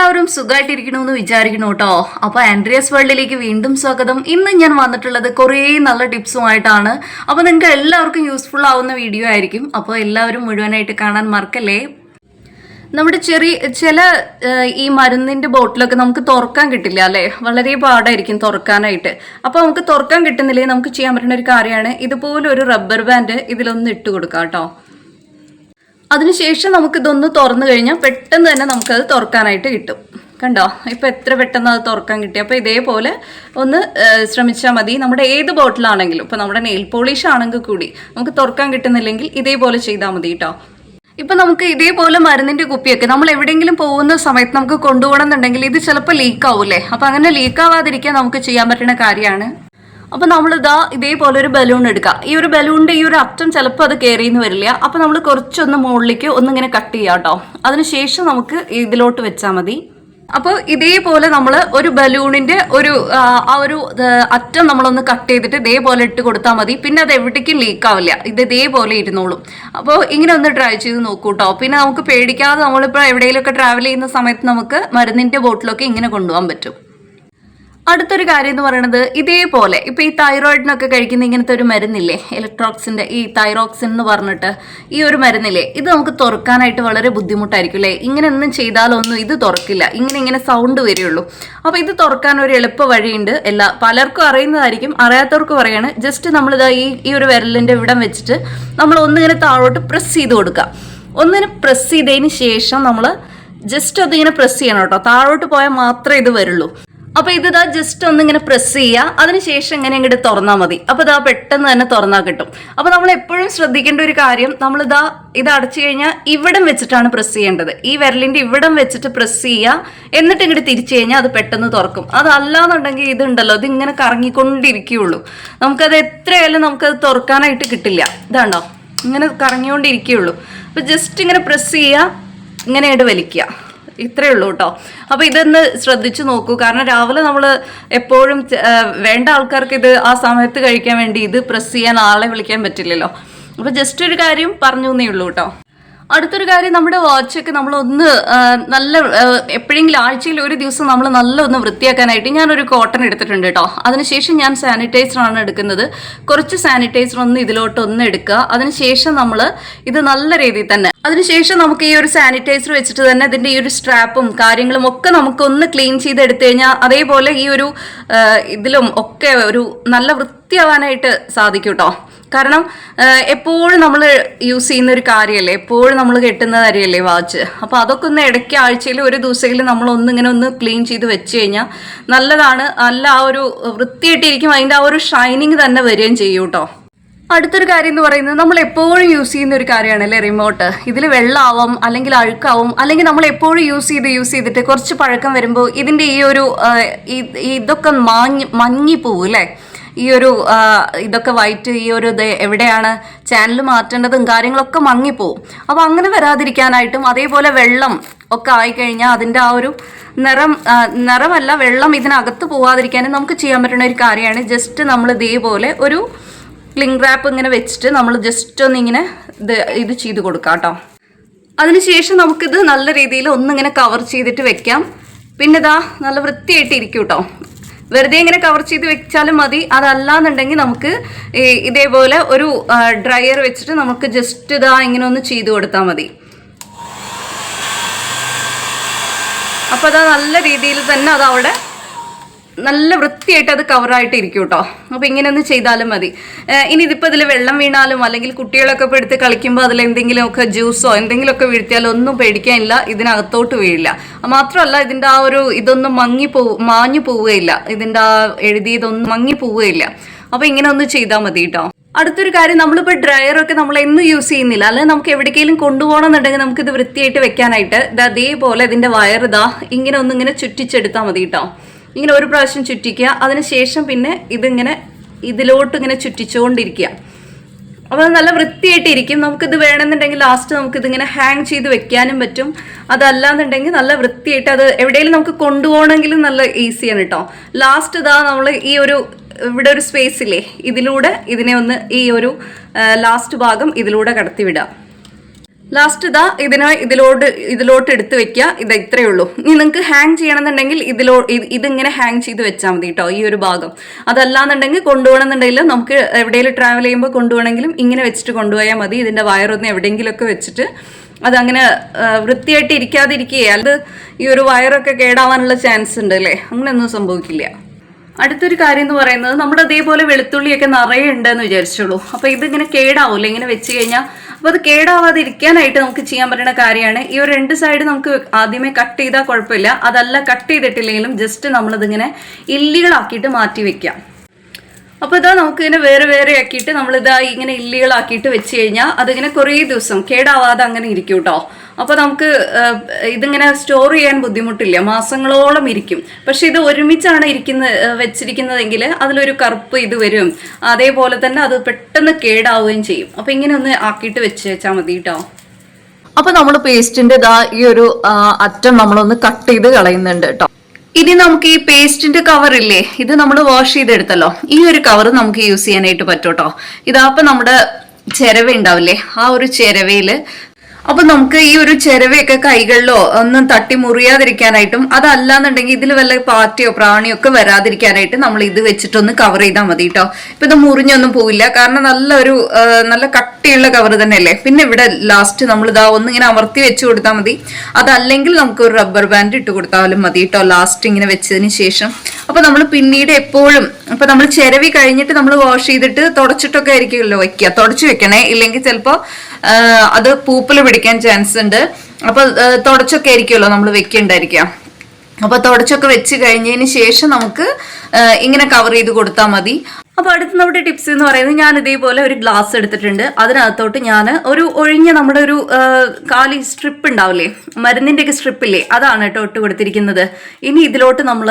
എല്ലാവരും സുഖമായിട്ടിരിക്കണമെന്ന് വിചാരിക്കണം കേട്ടോ. അപ്പൊ ആൻഡ്രിയസ് വേൾഡിലേക്ക് വീണ്ടും സ്വാഗതം. ഇന്ന് ഞാൻ വന്നിട്ടുള്ളത് കുറേ നല്ല ടിപ്സുമായിട്ടാണ്. അപ്പൊ നിങ്ങൾക്ക് എല്ലാവർക്കും യൂസ്ഫുൾ ആവുന്ന വീഡിയോ ആയിരിക്കും. അപ്പോൾ എല്ലാവരും മുഴുവനായിട്ട് കാണാൻ മറക്കല്ലേ? നമ്മുടെ ചെറിയ ചില ഈ മരുന്നിന്റെ ബോട്ടിലൊക്കെ നമുക്ക് തുറക്കാൻ കിട്ടില്ല അല്ലേ? വളരെ പാടായിരിക്കും തുറക്കാനായിട്ട്. അപ്പോൾ നമുക്ക് തുറക്കാൻ കിട്ടുന്നില്ലെങ്കിൽ നമുക്ക് ചെയ്യാൻ പറ്റുന്ന ഒരു കാര്യമാണ്. ഇതുപോലെ ഒരു റബ്ബർ ബാൻഡ് ഇതിലൊന്ന് ഇട്ട് കൊടുക്കാം കേട്ടോ. അതിനുശേഷം നമുക്ക് ഇതൊന്ന് തുറന്നു കഴിഞ്ഞാൽ പെട്ടെന്ന് തന്നെ നമുക്കത് തുറക്കാനായിട്ട് കിട്ടും. കണ്ടോ? ഇപ്പം എത്ര പെട്ടെന്ന് അത് തുറക്കാൻ കിട്ടി? അപ്പോൾ ഇതേപോലെ ഒന്ന് ശ്രമിച്ചാൽ മതി. നമ്മുടെ ഏത് ബോട്ടിലാണെങ്കിലും ഇപ്പോൾ നമ്മുടെ നെയിൽ പോളിഷ് ആണെങ്കിൽ കൂടി നമുക്ക് തുറക്കാൻ കിട്ടുന്നില്ലെങ്കിൽ ഇതേപോലെ ചെയ്താൽ മതി കേട്ടോ ഇപ്പം നമുക്ക് ഇതേപോലെ മരുന്നിന്റെ കുപ്പിയൊക്കെ നമ്മൾ എവിടെയെങ്കിലും പോകുന്ന സമയത്ത് നമുക്ക് കൊണ്ടുപോകണം എന്നുണ്ടെങ്കിൽ ഇത് ചിലപ്പോൾ ലീക്ക് ആവൂലേ അപ്പം അങ്ങനെ ലീക്ക് ആവാതിരിക്കാൻ നമുക്ക് ചെയ്യാൻ പറ്റുന്ന കാര്യമാണ് അപ്പൊ നമ്മൾ ഇതാ ഇതേപോലെ ഒരു ബലൂൺ എടുക്കുക ഈ ഒരു ബലൂണിന്റെ ഈ ഒരു അറ്റം ചിലപ്പോൾ അത് കയറി എന്ന് വരില്ല. അപ്പൊ നമ്മൾ കുറച്ചൊന്ന് മുകളിലേക്ക് ഒന്നിങ്ങനെ കട്ട് ചെയ്യാം കേട്ടോ അതിനുശേഷം നമുക്ക് ഇതിലോട്ട് വെച്ചാൽ മതി. അപ്പോൾ ഇതേപോലെ നമ്മൾ ഒരു ബലൂണിന്റെ ഒരു ആ, ഒരു അറ്റം നമ്മളൊന്ന് കട്ട് ചെയ്തിട്ട് ഇതേപോലെ ഇട്ട് കൊടുത്താൽ മതി. പിന്നെ അത് എവിടേക്കും ലീക്ക് ആവില്ല. ഇത് ഇതേപോലെ ഇരുന്നോളും. അപ്പോൾ ഇങ്ങനെ ഒന്ന് ട്രൈ ചെയ്ത് നോക്കൂ കേട്ടോ പിന്നെ നമുക്ക് പേടിക്കാതെ നമ്മളിപ്പോൾ എവിടെയെങ്കിലുമൊക്കെ ട്രാവൽ ചെയ്യുന്ന സമയത്ത് നമുക്ക് മരുന്നിന്റെ ബോട്ടിലൊക്കെ ഇങ്ങനെ കൊണ്ടുപോകാൻ പറ്റും. അടുത്തൊരു കാര്യം എന്ന് പറയുന്നത് ഇതേപോലെ ഇപ്പൊ ഈ തൈറോയിഡിനൊക്കെ കഴിക്കുന്ന ഇങ്ങനത്തെ ഒരു മരുന്നില്ലേ? ഇലക്ട്രോക്സിന്റെ ഈ തൈറോക്സിൻ എന്ന് പറഞ്ഞിട്ട് ഈ ഒരു മരുന്നില്ലേ? ഇത് നമുക്ക് തുറക്കാനായിട്ട് വളരെ ബുദ്ധിമുട്ടായിരിക്കും അല്ലേ? ഇങ്ങനെ ഒന്നും ചെയ്താലൊന്നും ഇത് തുറക്കില്ല. ഇങ്ങനെ ഇങ്ങനെ സൗണ്ട് വരികയുള്ളൂ. അപ്പോൾ ഇത് തുറക്കാൻ ഒരു എളുപ്പ വഴിയുണ്ട്. എല്ലാ പലർക്കും അറിയുന്നതായിരിക്കും. അറിയാത്തവർക്ക് പറയാണ്. ജസ്റ്റ് നമ്മൾ ഈ ഈ ഒരു വിരലിന്റെ ഇവിടം വെച്ചിട്ട് നമ്മൾ ഒന്നിങ്ങനെ താഴോട്ട് പ്രസ് ചെയ്ത് കൊടുക്കുക. ഒന്നിനെ പ്രസ് ചെയ്തതിന് ശേഷം നമ്മൾ ജസ്റ്റ് അതിങ്ങനെ പ്രസ് ചെയ്യണം കേട്ടോ. താഴോട്ട് പോയാൽ മാത്രമേ ഇത് വരുള്ളൂ. അപ്പൊ ഇത് ഇതാ ജസ്റ്റ് ഒന്ന് ഇങ്ങനെ പ്രസ് ചെയ്യുക അതിനുശേഷം ഇങ്ങനെ ഇങ്ങോട്ട് തുറന്നാൽ മതി. അപ്പൊ ഇതാ പെട്ടെന്ന് തന്നെ തുറന്നാൽ കിട്ടും. അപ്പൊ നമ്മൾ എപ്പോഴും ശ്രദ്ധിക്കേണ്ട ഒരു കാര്യം നമ്മൾ ഇതാ ഇത് അടച്ചു കഴിഞ്ഞാൽ ഇവിടം വെച്ചിട്ടാണ് പ്രസ് ചെയ്യേണ്ടത്. ഈ വിരലിന്റെ ഇവിടം വെച്ചിട്ട് പ്രസ് ചെയ്യുക എന്നിട്ട് ഇങ്ങോട്ട് തിരിച്ചു കഴിഞ്ഞാൽ അത് പെട്ടെന്ന് തുറക്കും. അതല്ലാന്നുണ്ടെങ്കിൽ ഇതുണ്ടല്ലോ ഇത് ഇങ്ങനെ കറങ്ങിക്കൊണ്ടിരിക്കുകയുള്ളൂ നമുക്കത് എത്രയായാലും നമുക്കത് തുറക്കാനായിട്ട് കിട്ടില്ല. ഇതാണ്ടോ? ഇങ്ങനെ കറങ്ങിക്കൊണ്ടിരിക്കുകയുള്ളൂ അപ്പൊ ജസ്റ്റ് ഇങ്ങനെ പ്രസ് ചെയ്യുക ഇങ്ങനെ ഇങ്ങോട്ട് വലിക്കുക. ഇത്രയേ ഉള്ളൂ കേട്ടോ. അപ്പൊ ഇതൊന്ന് ശ്രദ്ധിച്ചു നോക്കൂ. കാരണം രാവിലെ നമ്മൾ എപ്പോഴും വേണ്ട ആൾക്കാർക്ക് ഇത് ആ സമയത്ത് കഴിക്കാൻ വേണ്ടി ഇത് പ്രസ് ചെയ്യാൻ ആളെ വിളിക്കാൻ പറ്റില്ലല്ലോ. അപ്പൊ ജസ്റ്റ് ഒരു കാര്യം പറഞ്ഞു എന്നേ ഉള്ളൂ കേട്ടോ. അടുത്തൊരു കാര്യം നമ്മുടെ വാച്ചൊക്കെ നമ്മൾ ഒന്ന് നല്ല എപ്പോഴെങ്കിലും ആഴ്ചയിൽ ഒരു ദിവസം നമ്മൾ നല്ല ഒന്ന് വൃത്തിയാക്കാനായിട്ട് ഞാനൊരു കോട്ടൺ എടുത്തിട്ടുണ്ട് കേട്ടോ അതിനുശേഷം ഞാൻ സാനിറ്റൈസർ ആണ് എടുക്കുന്നത്. കുറച്ച് സാനിറ്റൈസർ ഒന്ന് ഇതിലോട്ട് ഒന്ന് എടുക്കുക. അതിനുശേഷം നമ്മൾ ഇത് നല്ല രീതിയിൽ തന്നെ അതിനുശേഷം നമുക്ക് ഈ ഒരു സാനിറ്റൈസർ വെച്ചിട്ട് തന്നെ ഇതിന്റെ ഈ ഒരു സ്ട്രാപ്പും കാര്യങ്ങളും ഒക്കെ നമുക്ക് ഒന്ന് ക്ലീൻ ചെയ്ത് എടുത്തു കഴിഞ്ഞാൽ അതേപോലെ ഈ ഒരു ഇതിലും ഒക്കെ ഒരു നല്ല വൃത്തിയാവാനായിട്ട് സാധിക്കും കേട്ടോ കാരണം എപ്പോഴും നമ്മൾ യൂസ് ചെയ്യുന്ന ഒരു കാര്യമല്ലേ എപ്പോഴും നമ്മൾ കെട്ടുന്ന കാര്യമല്ലേ വാച്ച്? അപ്പോൾ അതൊക്കെ ഒന്ന് ഇടയ്ക്ക് ആഴ്ചയിൽ ഒരു ദിവസമെങ്കിലും നമ്മൾ ഒന്നിങ്ങനെ ഒന്ന് ക്ലീൻ ചെയ്ത് വെച്ച് കഴിഞ്ഞാൽ നല്ലതാണ്. നല്ല ആ ഒരു വൃത്തിയായിട്ടിരിക്കും. അതിന്റെ ആ ഒരു ഷൈനിങ് തന്നെ വരികയും ചെയ്യും കേട്ടോ അടുത്തൊരു കാര്യം എന്ന് പറയുന്നത് നമ്മൾ എപ്പോഴും യൂസ് ചെയ്യുന്ന ഒരു കാര്യമാണ് അല്ലേ റിമോട്ട് ഇതിൽ വെള്ളമാവും അല്ലെങ്കിൽ അഴുക്കാവും അല്ലെങ്കിൽ നമ്മൾ എപ്പോഴും യൂസ് ചെയ്ത് യൂസ് ചെയ്തിട്ട് കുറച്ച് പഴക്കം വരുമ്പോൾ ഇതിന്റെ ഈ ഒരു ഇതൊക്കെ മാങ്ങി മങ്ങിപ്പോവും അല്ലേ? ഈ ഒരു ഇതൊക്കെ വൈറ്റ് ഈ ഒരു ഇത് എവിടെയാണ് ചാനൽ മാറ്റേണ്ടതും കാര്യങ്ങളൊക്കെ മങ്ങിപ്പോവും. അപ്പോൾ അങ്ങനെ വരാതിരിക്കാനായിട്ടും അതേപോലെ വെള്ളം ഒക്കെ ആയിക്കഴിഞ്ഞാൽ അതിന്റെ ആ ഒരു നിറം നിറമല്ല വെള്ളം ഇതിനകത്ത് പോവാതിരിക്കാനും നമുക്ക് ചെയ്യാൻ പറ്റുന്ന ഒരു കാര്യമാണ്. ജസ്റ്റ് നമ്മൾ ഇതേപോലെ ഒരു ക്ലിംഗ് റാപ്പ് ഇങ്ങനെ വെച്ചിട്ട് നമ്മൾ ജസ്റ്റ് ഒന്ന് ഇങ്ങനെ ഇത് ഇത് ചെയ്ത് കൊടുക്കാം കേട്ടോ. അതിനുശേഷം നമുക്കിത് നല്ല രീതിയിൽ ഒന്നിങ്ങനെ കവർ ചെയ്തിട്ട് വെക്കാം. പിന്നെ ഇതാ നല്ല വൃത്തിയായിട്ട് ഇരിക്കും കേട്ടോ. വെറുതെ ഇങ്ങനെ കവർ ചെയ്ത് വെച്ചാലും മതി. അതല്ലാന്നുണ്ടെങ്കിൽ നമുക്ക് ഇതേപോലെ ഒരു ഡ്രയർ വെച്ചിട്ട് നമുക്ക് ജസ്റ്റ് ഇതാ ഇങ്ങനെ ഒന്ന് ചെയ്ത് കൊടുത്താൽ മതി. അപ്പോൾ അത് നല്ല രീതിയിൽ തന്നെ അത് അവിടെ നല്ല വൃത്തിയായിട്ട് അത് കവറായിട്ട് ഇരിക്കും കേട്ടോ അപ്പോൾ ഇങ്ങനെ ഒന്ന് ചെയ്താലും മതി. ഇനി ഇതിപ്പോൾ ഇതിൽ വെള്ളം വീണാലും അല്ലെങ്കിൽ കുട്ടികളൊക്കെ ഇപ്പോൾ എടുത്ത് കളിക്കുമ്പോൾ അതിൽ എന്തെങ്കിലുമൊക്കെ ജ്യൂസോ എന്തെങ്കിലുമൊക്കെ വീഴ്ത്തിയാലും ഒന്നും പേടിക്കാനില്ല ഇതിനകത്തോട്ട് വീഴില്ല. മാത്രമല്ല ഇതിന്റെ ആ ഒരു ഇതൊന്നും മങ്ങി പോ മാഞ്ഞു പോവുകയില്ല. ഇതിന്റെ ആ എഴുതിയതൊന്നും മങ്ങി പോവുകയില്ല. അപ്പോൾ ഇങ്ങനെ ഒന്ന് ചെയ്താൽ മതി കേട്ടോ അടുത്തൊരു കാര്യം നമ്മളിപ്പോൾ ഡ്രയറൊക്കെ നമ്മൾ എന്നും യൂസ് ചെയ്യുന്നില്ല. അല്ലെങ്കിൽ നമുക്ക് എവിടേക്കെങ്കിലും കൊണ്ടുപോകണം എന്നുണ്ടെങ്കിൽ നമുക്ക് ഇത് വൃത്തിയായിട്ട് വെക്കാനായിട്ട് ഇത് അതേപോലെ ഇതിന്റെ വയർ ഇതാ ഇങ്ങനെ ഒന്നിങ്ങനെ ചുറ്റിച്ചെടുത്താൽ മതി കേട്ടോ ഇങ്ങനെ ഒരു പ്രാവശ്യം ചുറ്റിക്കുക. അതിനുശേഷം പിന്നെ ഇതിങ്ങനെ ഇതിലോട്ട് ഇങ്ങനെ ചുറ്റിച്ചുകൊണ്ടിരിക്കുക അപ്പോൾ അത് നല്ല വൃത്തിയായിട്ടിരിക്കും. നമുക്കിത് വേണമെന്നുണ്ടെങ്കിൽ ലാസ്റ്റ് നമുക്കിതിങ്ങനെ ഹാങ് ചെയ്ത് വെക്കാനും പറ്റും. അതല്ലാന്നുണ്ടെങ്കിൽ നല്ല വൃത്തിയായിട്ട് അത് എവിടെയെങ്കിലും നമുക്ക് കൊണ്ടുപോകണമെങ്കിലും നല്ല ഈസിയാണ് കേട്ടോ ലാസ്റ്റ് ഇതാ നമ്മൾ ഈ ഒരു ഇവിടെ ഒരു സ്പേസ് ഇല്ലേ? ഇതിലൂടെ ഇതിനെ ഒന്ന് ഈ ഒരു ലാസ്റ്റ് ഭാഗം ഇതിലൂടെ കടത്തി വിടാം ലാസ്റ്റ് ഇതാ ഇതിനെ ഇതിലോട്ട് ഇതിലോട്ട് എടുത്ത് വെക്കുക ഇത് ഇത്രയേ ഉള്ളൂ. ഇനി നിങ്ങൾക്ക് ഹാങ് ചെയ്യണമെന്നുണ്ടെങ്കിൽ ഇതിലോ ഇതിങ്ങനെ ഹാങ് ചെയ്ത് വെച്ചാൽ മതി കേട്ടോ ഈ ഒരു ഭാഗം. അതല്ലാന്നുണ്ടെങ്കിൽ കൊണ്ടുപോകണമെന്നുണ്ടെങ്കിൽ നമുക്ക് എവിടെയെങ്കിലും ട്രാവൽ ചെയ്യുമ്പോൾ കൊണ്ടുപോകണമെങ്കിലും ഇങ്ങനെ വെച്ചിട്ട് കൊണ്ടുപോയാൽ മതി. ഇതിന്റെ വയറൊന്ന് എവിടെയെങ്കിലുമൊക്കെ വെച്ചിട്ട് അതങ്ങനെ വൃത്തിയായിട്ട് ഇരിക്കാതിരിക്കുകയെ അത് ഈ ഒരു വയറൊക്കെ കേടാവാനുള്ള ചാൻസ് ഉണ്ട് അല്ലേ? അങ്ങനെയൊന്നും സംഭവിക്കില്ല. അടുത്തൊരു കാര്യം എന്ന് പറയുന്നത് നമ്മുടെ അതേപോലെ വെളുത്തുള്ളിയൊക്കെ നിറയെ ഉണ്ടെന്ന് വിചാരിച്ചോളൂ. അപ്പോൾ ഇതിങ്ങനെ കേടാവില്ല ഇങ്ങനെ വെച്ച് കഴിഞ്ഞാൽ അപ്പൊ അത് കേടാവാതിരിക്കാനായിട്ട് നമുക്ക് ചെയ്യാൻ പറ്റുന്ന കാര്യമാണ്. ഈ ഒരു രണ്ട് സൈഡ് നമുക്ക് ആദ്യമേ കട്ട് ചെയ്താൽ കുഴപ്പമില്ല. അതല്ല കട്ട് ചെയ്തിട്ടില്ലെങ്കിലും ജസ്റ്റ് നമ്മളിതിങ്ങനെ ഇല്ലികളാക്കിയിട്ട് മാറ്റി വെക്കാം. അപ്പോൾ ഇതാ നമുക്ക് ഇങ്ങനെ വേറെ വേറെ ആക്കിയിട്ട് നമ്മൾ ഇതാ ഇങ്ങനെ ഇല്ലികളാക്കിയിട്ട് വെച്ച് കഴിഞ്ഞാൽ അതിങ്ങനെ കുറേ ദിവസം കേടാവാതെ അങ്ങനെ ഇരിക്കും കേട്ടോ അപ്പൊ നമുക്ക് ഇതിങ്ങനെ സ്റ്റോർ ചെയ്യാൻ ബുദ്ധിമുട്ടില്ല. മാസങ്ങളോളം ഇരിക്കും. പക്ഷെ ഇത് ഒരുമിച്ചാണ് ഇരിക്കുന്ന വെച്ചിരിക്കുന്നതെങ്കിൽ അതിലൊരു കറുപ്പ് ഇത് വരും. അതേപോലെ തന്നെ അത് പെട്ടെന്ന് കേടാവുകയും ചെയ്യും. അപ്പൊ ഇങ്ങനെ ഒന്ന് ആക്കിയിട്ട് വെച്ച് വെച്ചാൽ മതി കേട്ടോ അപ്പൊ നമ്മൾ പേസ്റ്റിന്റെ ഇതാ ഈ ഒരു അറ്റം നമ്മളൊന്ന് കട്ട് ചെയ്ത് കളയുന്നുണ്ട് കേട്ടോ ഇനി നമുക്ക് ഈ പേസ്റ്റിന്റെ കവർ ഇല്ലേ? ഇത് നമ്മൾ വാഷ് ചെയ്തെടുത്തല്ലോ. ഈ ഒരു കവർ നമുക്ക് യൂസ് ചെയ്യാനായിട്ട് പറ്റും കേട്ടോ ഇതാപ്പൊ നമ്മുടെ ചിരവ ഉണ്ടാവില്ലേ? ആ ഒരു ചിരവയിൽ അപ്പൊ നമുക്ക് ഈ ഒരു ചെരവയൊക്കെ കൈകളിലോ ഒന്നും തട്ടി മുറിയാതിരിക്കാനായിട്ടും അതല്ലാന്നുണ്ടെങ്കിൽ ഇതിൽ വല്ല പാറ്റയോ പ്രാണിയോ ഒക്കെ വരാതിരിക്കാനായിട്ട് നമ്മൾ ഇത് വെച്ചിട്ടൊന്ന് കവർ ചെയ്താൽ മതി കേട്ടോ ഇപ്പൊ ഇത് മുറിഞ്ഞൊന്നും പോവില്ല. കാരണം നല്ലൊരു നല്ല കട്ടിയുള്ള കവർ തന്നെയല്ലേ? പിന്നെ ഇവിടെ ലാസ്റ്റ് നമ്മൾ ഇതാ ഒന്നിങ്ങനെ അമർത്തി വെച്ച് കൊടുത്താൽ മതി. അതല്ലെങ്കിൽ നമുക്ക് ഒരു റബ്ബർ ബാൻഡ് ഇട്ട് കൊടുത്താലും മതി കേട്ടോ ലാസ്റ്റ് ഇങ്ങനെ വെച്ചതിന് ശേഷം അപ്പൊ നമ്മൾ പിന്നീട് എപ്പോഴും അപ്പൊ നമ്മൾ ചിരവി കഴിഞ്ഞിട്ട് നമ്മൾ വാഷ് ചെയ്തിട്ട് തുടച്ചിട്ടൊക്കെ ആയിരിക്കുമല്ലോ വെക്കുക തുടച്ചു വെക്കണേ. ഇല്ലെങ്കിൽ ചിലപ്പോ അത് പൂപ്പൽ പിടിക്കാൻ ചാൻസ് ഉണ്ട്. അപ്പൊ തുടച്ചൊക്കെ ആയിരിക്കുമല്ലോ നമ്മൾ വെക്കണ്ടായിരിക്കാം അപ്പൊ തുടച്ചൊക്കെ വെച്ച് കഴിഞ്ഞതിന് ശേഷം നമുക്ക് ഇങ്ങനെ കവർ ചെയ്ത് കൊടുത്താൽ മതി. അപ്പൊ അടുത്ത നമ്മുടെ ടിപ്സ് എന്ന് പറയുന്നത് ഞാൻ ഇതേപോലെ ഒരു ഗ്ലാസ് എടുത്തിട്ടുണ്ട്. അതിനകത്തോട്ട് ഞാൻ ഒരു ഒഴിഞ്ഞ നമ്മുടെ ഒരു കാലി സ്ട്രിപ്പ് ഉണ്ടാവില്ലേ? മരുന്നിന്റെ ഒക്കെ സ്ട്രിപ്പില്ലേ അതാണ് കേട്ടോ ഇട്ട് കൊടുത്തിരിക്കുന്നത്. ഇനി ഇതിലോട്ട് നമ്മൾ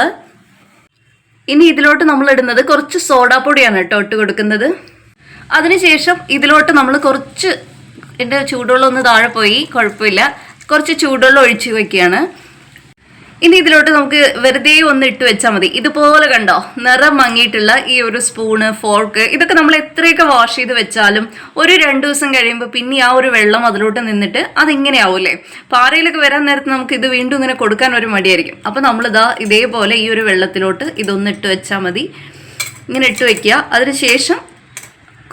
ഇനി ഇതിലോട്ട് നമ്മൾ ഇടുന്നത് കുറച്ച് സോഡാപ്പൊടിയാണ് കേട്ടോ ഇട്ട് കൊടുക്കുന്നത്. അതിനുശേഷം ഇതിലോട്ട് നമ്മൾ കുറച്ച് എന്റെ ചൂടുവെള്ളം ഒന്ന് താഴെ പോയി കുഴപ്പമില്ല. കുറച്ച് ചൂടുവെള്ളം ഒഴിച്ച് വയ്ക്കുകയാണ് ഇനി ഇതിലോട്ട് നമുക്ക് വെറുതെ ഒന്ന് ഇട്ട് വെച്ചാൽ മതി. ഇതുപോലെ കണ്ടോ? നിറം മങ്ങിയിട്ടുള്ള ഈ ഒരു സ്പൂണ് ഫോർക്ക് ഇതൊക്കെ നമ്മൾ എത്രയൊക്കെ വാഷ് ചെയ്ത് വെച്ചാലും ഒരു രണ്ട് ദിവസം കഴിയുമ്പോൾ പിന്നെ ആ ഒരു വെള്ളം അതിലോട്ട് നിന്നിട്ട് അതിങ്ങനെ ആവൂലേ പാറയിലൊക്കെ വരാൻ നേരത്ത് നമുക്ക് ഇത് വീണ്ടും ഇങ്ങനെ കൊടുക്കാൻ ഒരു മടിയായിരിക്കും. അപ്പോൾ നമ്മളിതാ ഇതേപോലെ ഈ ഒരു വെള്ളത്തിലോട്ട് ഇതൊന്ന് ഇട്ട് വെച്ചാൽ മതി. ഇങ്ങനെ ഇട്ട് വെക്കുക. അതിനുശേഷം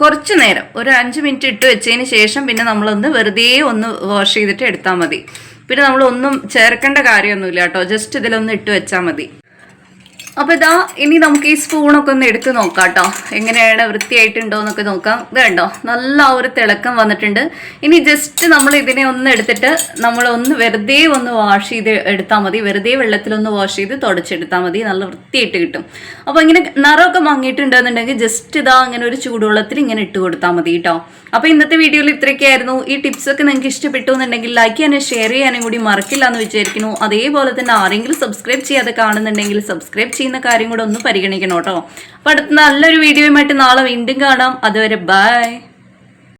കുറച്ച് നേരം ഒരു അഞ്ച് മിനിറ്റ് ഇട്ട് വെച്ചതിന് ശേഷം പിന്നെ നമ്മളൊന്ന് വെറുതെ ഒന്ന് വാഷ് ചെയ്തിട്ട് എടുത്താൽ മതി. പിന്നെ നമ്മൾ ഒന്നും ചേർക്കേണ്ട കാര്യമൊന്നുമില്ല കേട്ടോ. ജസ്റ്റ് ഇതിലൊന്ന് ഇട്ട് വെച്ചാൽ മതി. അപ്പോൾ ഇതാ ഇനി നമുക്ക് ഈ സ്പൂണൊക്കെ ഒന്ന് എടുത്ത് നോക്കാം കേട്ടോ എങ്ങനെയാണ് വൃത്തിയായിട്ടുണ്ടോ എന്നൊക്കെ നോക്കാം. ഇത് കണ്ടോ? നല്ല ഒരു തിളക്കം വന്നിട്ടുണ്ട്. ഇനി ജസ്റ്റ് നമ്മൾ ഇതിനെ ഒന്ന് എടുത്തിട്ട് നമ്മൾ ഒന്ന് വെറുതെ ഒന്ന് വാഷ് ചെയ്ത് എടുത്താൽ മതി. വെറുതെ വെള്ളത്തിലൊന്ന് വാഷ് ചെയ്ത് തുടച്ചെടുത്താൽ മതി. നല്ല വൃത്തിയായിട്ട് കിട്ടും. അപ്പോൾ ഇങ്ങനെ നിറമൊക്കെ മങ്ങിയിട്ടുണ്ടെന്നുണ്ടെങ്കിൽ ജസ്റ്റ് ഇതാ അങ്ങനെ ഒരു ചൂടുവെള്ളത്തിൽ ഇങ്ങനെ ഇട്ട് കൊടുത്താൽ മതി കേട്ടോ അപ്പോൾ ഇന്നത്തെ വീഡിയോയിൽ ഇത്രയൊക്കെയായിരുന്നു. ഈ ടിപ്സൊക്കെ നിങ്ങൾക്ക് ഇഷ്ടപ്പെട്ടു എന്നുണ്ടെങ്കിൽ ലൈക്ക് ചെയ്യാനും ഷെയർ ചെയ്യാനും കൂടി മറക്കില്ല എന്ന് വിചാരിക്കുന്നു. അതേപോലെ തന്നെ ആരെങ്കിലും സബ്സ്ക്രൈബ് ചെയ്യാതെ കാണുന്നുണ്ടെങ്കിൽ സബ്സ്ക്രൈബ് ചെയ്യുന്ന കാര്യം കൂടെ ഒന്ന് പരിഗണിക്കണം കേട്ടോ. അപ്പോൾ അടുത്ത നല്ലൊരു വീഡിയോയുമായിട്ട് നാളെ വീണ്ടും കാണാം. അതുവരെ ബൈ